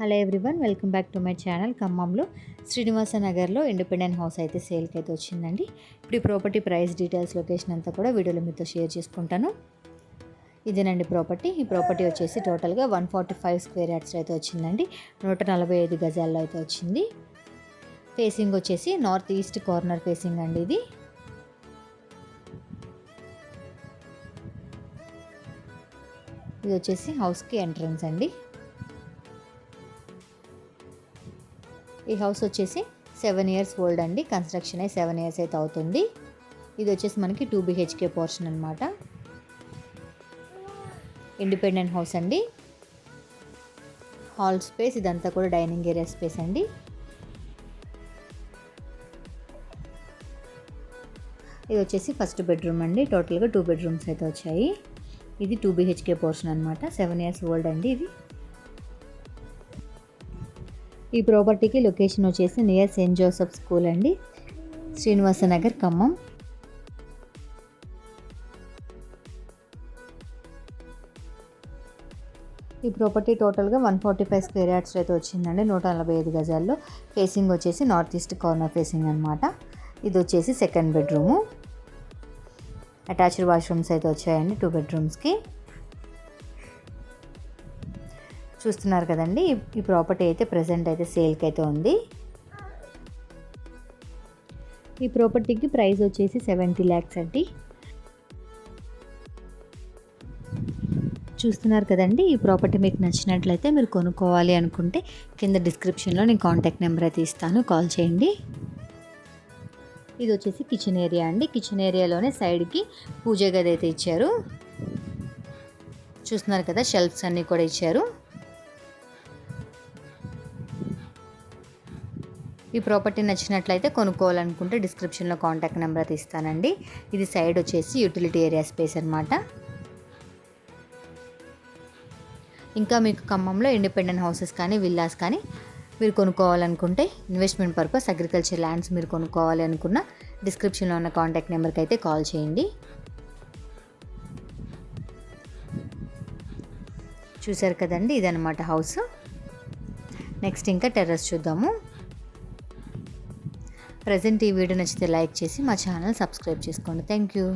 Hello everyone welcome back to my channel ఖమ్మంలో. శ్రీనివాస నగర్లో independent house అయితే సేల్కి అయితే వచ్చిందండి. ఇప్పుడు ఈ ప్రాపర్టీ ప్రైస్ డీటెయిల్స్ లొకేషన్ అంతా కూడా వీడియోలో మీతో షేర్ చేసుకుంటాను. ఇదేనండి ప్రాపర్టీ. ఈ ప్రాపర్టీ వచ్చేసి టోటల్గా one forty five square yards అయితే వచ్చిందండి. నూట నలభై ఐదు గజాల్లో అయితే వచ్చింది. ఫేసింగ్ వచ్చేసి నార్త్ ఈస్ట్ కార్నర్ ఫేసింగ్ అండి ఇది. ఇది వచ్చేసి హౌస్కి ఎంట్రన్స్ అండి. ఈ హౌస్ వచ్చేసి సెవెన్ ఇయర్స్ ఓల్డ్ అండి. కన్స్ట్రక్షన్ అయి సెవెన్ ఇయర్స్ అయితే అవుతుంది. ఇది వచ్చేసి మనకి two B H K portion అనమాట ఇండిపెండెంట్ హౌస్ అండి. హాల్ స్పేస్ ఇదంతా కూడా డైనింగ్ ఏరియా స్పేస్ అండి. ఇది వచ్చేసి ఫస్ట్ బెడ్రూమ్ అండి. టోటల్గా టూ బెడ్రూమ్స్ అయితే వచ్చాయి. ఇది two B H K portion అనమాట సెవెన్ ఇయర్స్ ఓల్డ్ అండి ఇది. ఈ ప్రాపర్టీకి లొకేషన్ వచ్చేసి నియర్ సెయింట్ జోసెఫ్ స్కూల్ అండి. శ్రీనివాస నగర్ ఖమ్మం. ఈ ప్రాపర్టీ టోటల్గా one forty five square yards అయితే వచ్చిందండి నూట నలభై ఐదు గజాల్లో. ఫేసింగ్ వచ్చేసి నార్త్ ఈస్ట్ కార్నర్ ఫేసింగ్ అనమాట ఇది వచ్చేసి సెకండ్ బెడ్రూము. అటాచ్డ్ వాష్రూమ్స్ అయితే వచ్చాయండి టూ బెడ్రూమ్స్కి. చూస్తున్నారు కదండి. ఈ ప్రాపర్టీ అయితే ప్రజెంట్ అయితే సేల్కి అయితే ఉంది. ఈ ప్రాపర్టీకి ప్రైస్ వచ్చేసి సెవెంటీ ల్యాక్స్ అండి. చూస్తున్నారు కదండి ఈ ప్రాపర్టీ మీకు నచ్చినట్లయితే మీరు కొనుక్కోవాలి అనుకుంటే కింద డిస్క్రిప్షన్లో నేను కాంటాక్ట్ నెంబర్ అయితే ఇస్తాను. కాల్ చేయండి. ఇది వచ్చేసి కిచెన్ ఏరియా అండి. కిచెన్ ఏరియాలోనే సైడ్కి పూజ గది అయితే ఇచ్చారు. చూస్తున్నారు కదా షెల్ఫ్స్ అన్నీ కూడా ఇచ్చారు. ఈ ప్రాపర్టీ నచ్చినట్లయితే కొనుక్కోవాలనుకుంటే డిస్క్రిప్షన్లో కాంటాక్ట్ నెంబర్ ఇస్తానండి. ఇది సైడ్ వచ్చేసి యూటిలిటీ ఏరియా స్పేస్ అనమాట ఇంకా మీకు ఖమ్మంలో ఇండిపెండెంట్ హౌసెస్ కానీ విల్లాస్ కానీ మీరు కొనుక్కోవాలనుకుంటే ఇన్వెస్ట్మెంట్ పర్పస్ అగ్రికల్చర్ ల్యాండ్స్ మీరు కొనుక్కోవాలి అనుకున్న డిస్క్రిప్షన్లో ఉన్న కాంటాక్ట్ నెంబర్కి అయితే కాల్ చేయండి. చూసారు కదండి ఇదనమాట హౌస్. నెక్స్ట్ ఇంకా టెర్రస్ చూద్దాము. ప్రజెంట్ ఈ వీడియో నచ్చితే లైక్ చేసి మా ఛానల్ సబ్స్క్రైబ్ చేసుకోండి. Thank you.